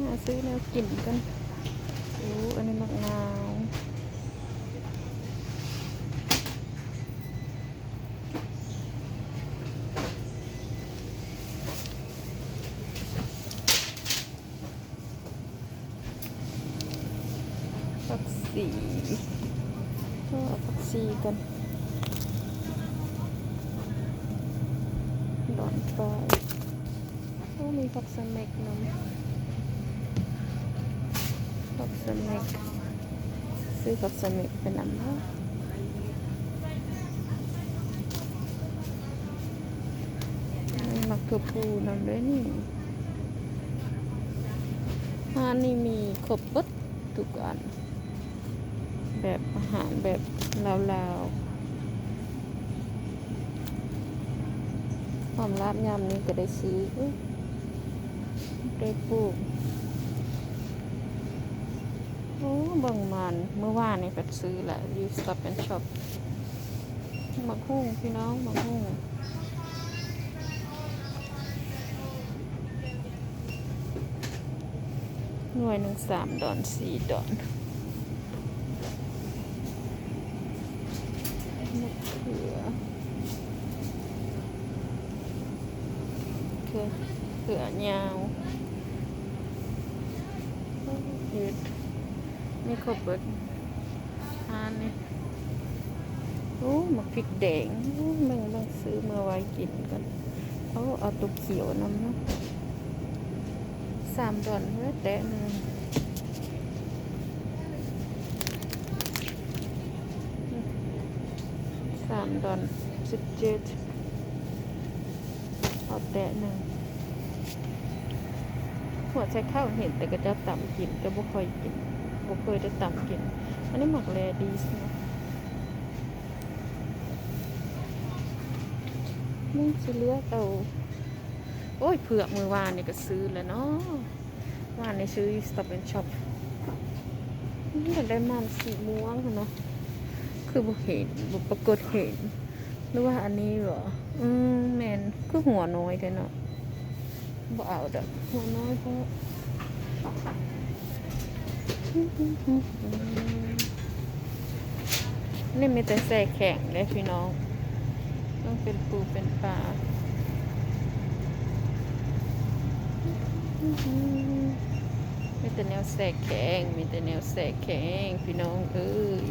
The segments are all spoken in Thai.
มาซื้อแนวกินกันโอ้อันนี้มะนาวผักสีก็ผักชีกันดอนปลายโอ้มีผักสเม็กน้ำ ผักสะเม็กซื้อผักสะเม็กเป็นน้ำเนาะมีมักกะปูนำด้วยนี่ร้านนี้มีครบเบดทุกอัน แบบอาหารแบบลาวๆความลาบยำนี่ก็ได้ซื้อได้ปลูก โอ้เบิ่งมันเมื่อวานนี่ไปซื้อแหละยูสต็อปเป็นช็อปมักหุ้งพี่น้องมักหุ้งหน่วยหนึ่งสามดอนสี่ดอนมะเขือเขือเขือยาวเห็ด นี่ครบเบิดทานนี่โอ้หมักพริกแดงโอ้มึงมึงซื้อเมาไว้กินกันเอาเอาตัวเขียวน้ำเนาะสามดอนเว้ยแต่หนึ่งสามดอนสิบเจ็ดเอาแต่หนึ่งหัวใช้ข้าวเห็นแต่ก็จะต่ำกินก็บ่ค่อยกิน บ่เคยได้ตำกิน อันนี้หมักแรดีสนะมึงสิเลือเอาโอ้ยเผือกมือวานนี่ก็ซื้อแล้วเนาะวานนี่ซื้อสต็อปเป็นช็อปอยากได้มันสีม่วงเนาะคือบ่เห็นบ่ปรากฏเห็นหรือว่าอันนี้เหรอ อืมแมนคือหัวน้อยแท้เนาะบ่เอาดอกหัวน้อยเพราะ นี่มีแต่แส่แข็งเลยพี่น้อง ต้องเป็นปูเป็นปลามีแต่แนวแส่แข็งมีแต่แนวแส่แข็งพี่น้องเอ้ย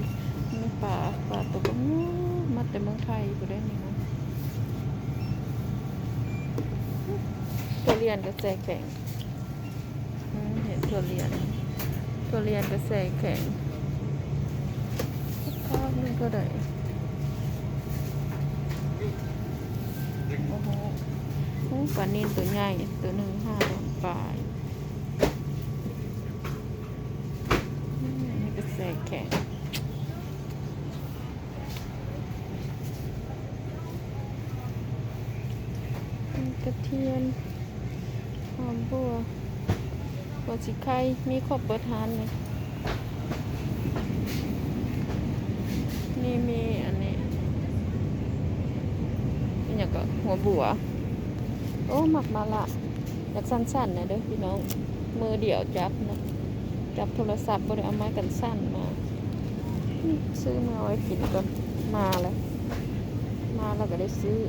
มีปลาปลาตัวก็มาแต่เมืองไทยกูได้นี่มั้งตัวเรียนก็แส่แข็งเห็นตัวเรียน ตัวเรียนก็แส่แข็งข้าวนี่ก็ได้โอ้โหโอ้ปลานินตัวใหญ่ตัวหนึ่งห้าร้อยปลายนี่ก็แส่แข็งกระเทียมหอมบัว หัวสิไข่มีครบเบิดทานเลยนี่มีอันนี้นี่อย่างก็หัวบัว โอ้หมักมาละอยากสั้นๆนะเด้อพี่น้อง มือเดี่ยวจับนะจับโทรศัพท์บริเอาไม้กันสั้นมาซื้อมาไว้กินก่อนมาเลยมาแล้วก็ได้ซื้อ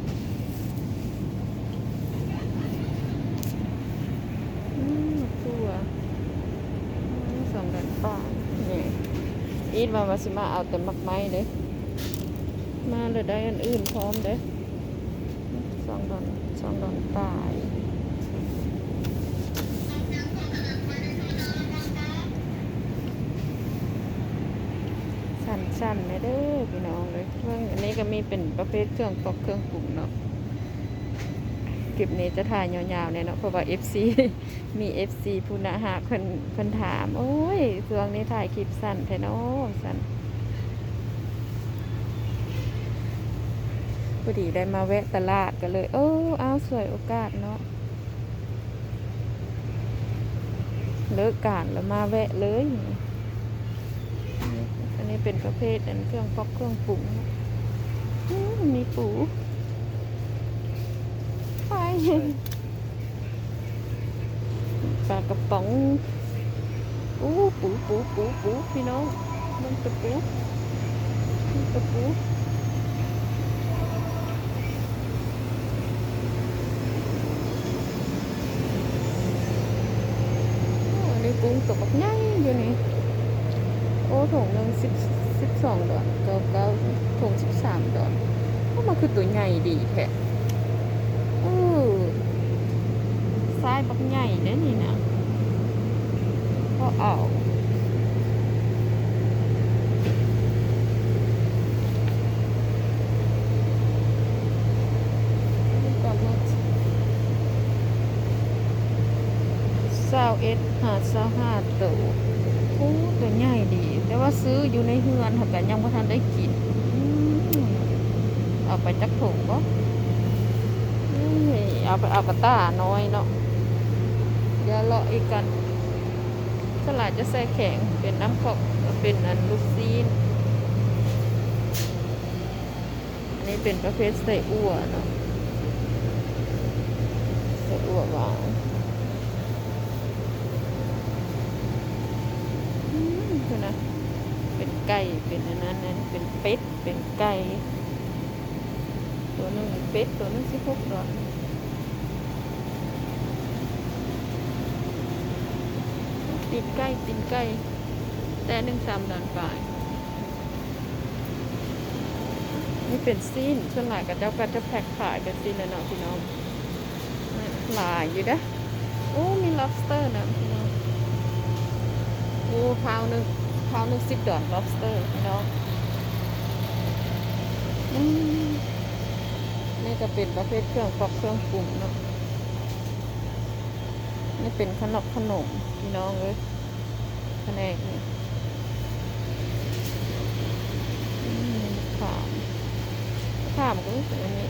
มตัวอืมสองดัน ป่าเนี่ยอีทมามาสิมาเอาแต่มักไม้เด้มาเลยได้อันอื่นพร้อมเด้สองดอนสองดอนป่ายสั้นๆเลยเด้อพี่น้องเลยเครื่องอันนี้ก็มีเป็นประเภทเครื่องปอกเครื่องปรุงเนาะ คลิปนี้จะถ่ายยาวๆเนี่ยเนาะเพราะว่า FC มี FC ผู้นะหาคนคนถาม โอ้ยช่วงนี้ถ่ายคลิปสั้นแท้เนาะสั้นพอดีได้มาแวะตลาดกันเลย โอ้เอาสวยโอกาสเนาะเลิกการแล้วมาแวะเลย อันนี้เป็นประเภทอันเครื่องปอกเครื่องปรุงนาะอื้อมีปู ไปปลากระป๋องอู้ปูปูปูปูพี่น้องมันกระปูมันกระปูโอ้อันนี้กุ้งตกบักใหญ่อยู่นี่โอ้ถุงหนึ่งสิบสิบสองดอนเก้าเก้าถุงสิบสามดอนโอ้มันคือตัวใหญ่ดีแท้เออ ทรายบักใหญ่เด้นี่นะก็เอาปลาหมึกเศร้าเอ็ดหาเศร้าห้าตัวโอ้ตัวใหญ่ดี แต่ว่าซื้ออยู่ในเฮือนถ้ากันยังไม่ทันได้กินอืมเอาไปจักถุงก็ เอาไปเอากระต้าน้อยเนาะเดี๋ยวเลาะอีกกันสลายจะใส่แข็งเป็นน้ำขอกเป็นอันลูกซีนอันนี้เป็นประเภทใส่อั่วเนาะใส่อั่วหวานอืมคือนะเป็นไก่เป็นอันนั้นนะเป็นเป็ดเป็นไก่ ตัวหนึงเป็ดตัวหนึงสิบหกดอกตีนไก่ตีนไก่แต่หนึ่งสามดอนฝ่ายนี่เป็นซีนส่วนหลายกับเจ้าก็จะแพ็คขายเป็นซีนแล้วเนาะพี่น้องหลายอยู่นะโอ้มี lobster นะพี่น้องโอ้พาวหนึ่งพาวหนึ่งสิบดอน lobster พี่น้องอืม นี่ก็เป็นประเภทเครื่องปอกเครื่องปรุงเนาะนี่เป็นขนมขนมพี่น้องเลยแผนกนี่ขามขามก็รู้สึกอันนี้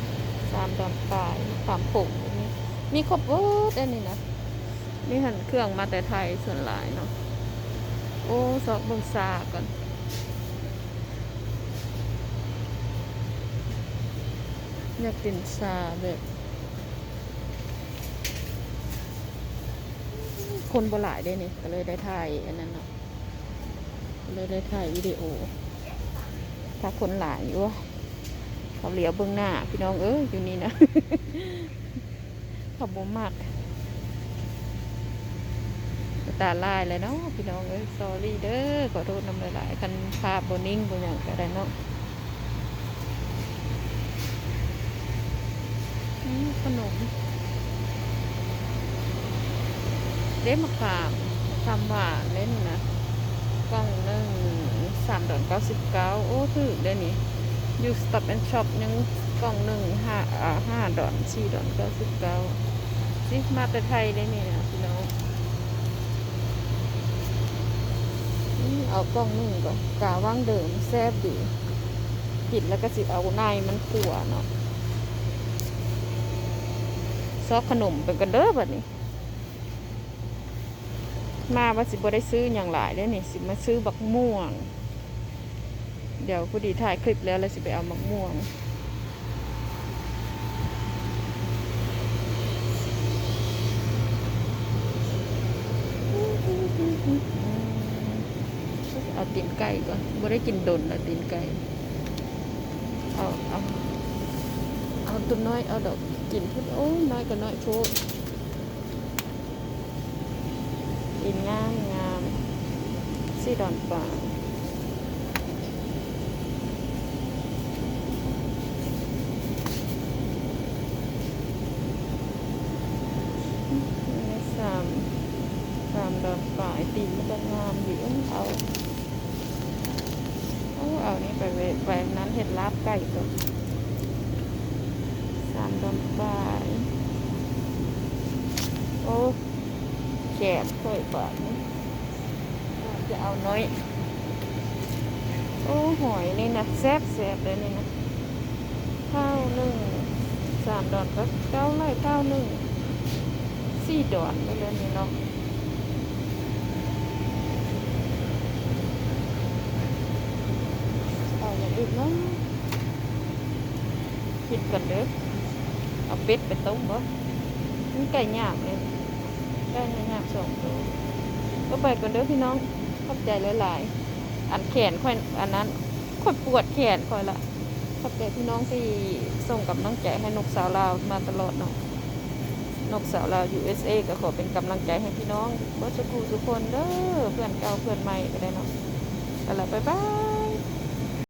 สามดอนปลายสามผงอันนี้ มีครบเวิร์ดอันนี้นะมีหันเครื่องมาแต่ไทยส่วนหลายเนาะโอ้สอบเบิ่งซาก่อน อยากกินซาแบบ คนบ่หลายได้นี่ก็เลยได้ถ่ายอันนั้นเนาะก็เลยได้ถ่ายวิดีโอ ถ้าคนหลายอยู่เขาเหลียวเบื้องหน้า พี่น้องเอ้ยอยู่นี่นะเขาบ่มากตาลายเลยเนาะพี่น้องเอ้ย s อรี่เด้อขอโทษน้ำหลายๆคันภาพบนิ่งบนอย่างก็ได้เนาะอืม ขนม เด้มะขามมะขามหวานเล่นนะกล่องหนึ่งสามดอนเก้าสิบเก้าโอ้ถือได้นี่อยู่สต็อปแอนช็อปยังกล่องหนึ่งห้าอ่าห้าดอนสี่ดอนเก้าสิบเก้าสิมาแต่ไทยได้นี่นะพี่น้องเอากล่องหนึ่งก่อนกาว่างเดิมแซ่บดีกินแล้วก็สิเอาในมันขั่วเนาะ ซอกขนมเป็นกันเด้อแบบนี้ มาว่าสิบ่ได้ซื้ออย่างหลายได้นี่สิมาซื้อบักม่วง เดี๋ยวพอดีถ่ายคลิปแล้วเราจะไปเอามะม่วงเอาตีนไก่ก่อนบ่ได้กินดนละตีนไก่ เอาเอาเอาตัวน้อยเอาดอก กินพุดโอ้ยน้อยก็น้อยโพดกินงามงามสีดอนป่านี่สามสามดอนฝ่ายตีนมันก็งามอยู่เอาเอาเอานี่ไปเวไปนั้นเห็ดลาบไก่ตัว สามดอนฝ่ายโอ้แฉบค่อยบาทนี่จะเอาน้อย โอ้หอยนี่นะแซ่บแซ่บเลยนี่นะข้าวหนึ่งสามดอนก็เก้าไร่ข้าวหนึ่งสี่ดอนไปเลยนี่เนาะเอาอย่างอื่นเนาะคิดกันเด้อ เป็ดไปต้มบ่มันไก่ยางเลยได้ในงามสองตัวก็ไปก่อนเด้อพี่น้องขอบใจหลายๆอันแขนค่อยอันนั้นค่อยปวดแขนค่อยละขอบใจพี่น้องที่ส่งกับน้องใจให้นกสาวลาวมาตลอดเนาะนกสาวลาว USA ก็ขอเป็นกำลังใจให้พี่น้องเบิร์สกูทุกคนเด้อเพื่อนเก่าเพื่อนใหม่ก็ได้เนาะกันละบ๊ายบาย